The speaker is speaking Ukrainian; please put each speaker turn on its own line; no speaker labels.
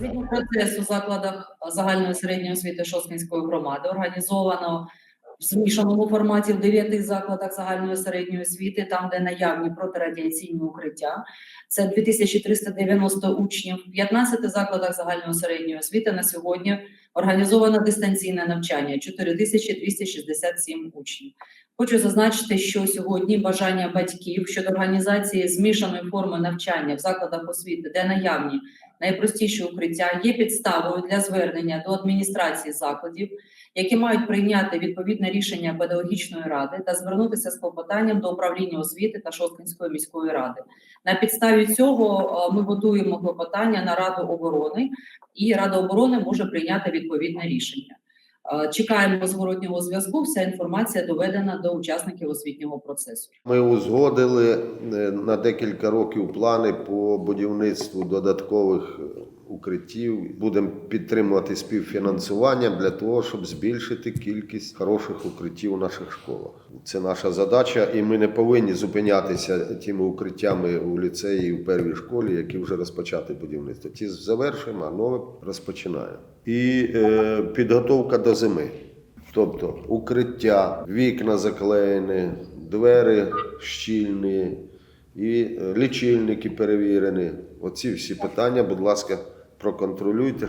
Освітній процес у закладах загальної середньої освіти Шосткинської громади організовано в змішаному форматі в дев'яти закладах загальної середньої освіти, там, де наявні протирадіаційні укриття. Це 2390 учнів. В 15 закладах загальної середньої освіти на сьогодні організовано дистанційне навчання 4267 учнів. Хочу зазначити, що сьогодні бажання батьків щодо організації змішаної форми навчання в закладах освіти, де наявні найпростіші укриття, є підставою для звернення до адміністрації закладів, які мають прийняти відповідне рішення педагогічної ради та звернутися з клопотанням до управління освіти та Шосткинської міської ради. На підставі цього е, ми готуємо клопотання на Раду оборони, і Рада оборони може прийняти відповідне рішення. Е, Чекаємо зворотнього зв'язку. Вся інформація доведена до учасників освітнього процесу.
Ми узгодили е, на декілька років плани по будівництву додаткових е, укриттів. Будемо підтримувати співфінансування для того, щоб збільшити кількість хороших укриттів у наших школах. Це наша задача, і ми не повинні зупинятися тими укриттями у ліцеї і в первій школі, які вже розпочати будівництво. Ті завершимо, а нове розпочинаємо. І е, підготовка до зими. Тобто укриття, вікна заклеєні, двері щільні і е, лічильники перевірені. Оці всі питання, будь ласка, проконтролюйте.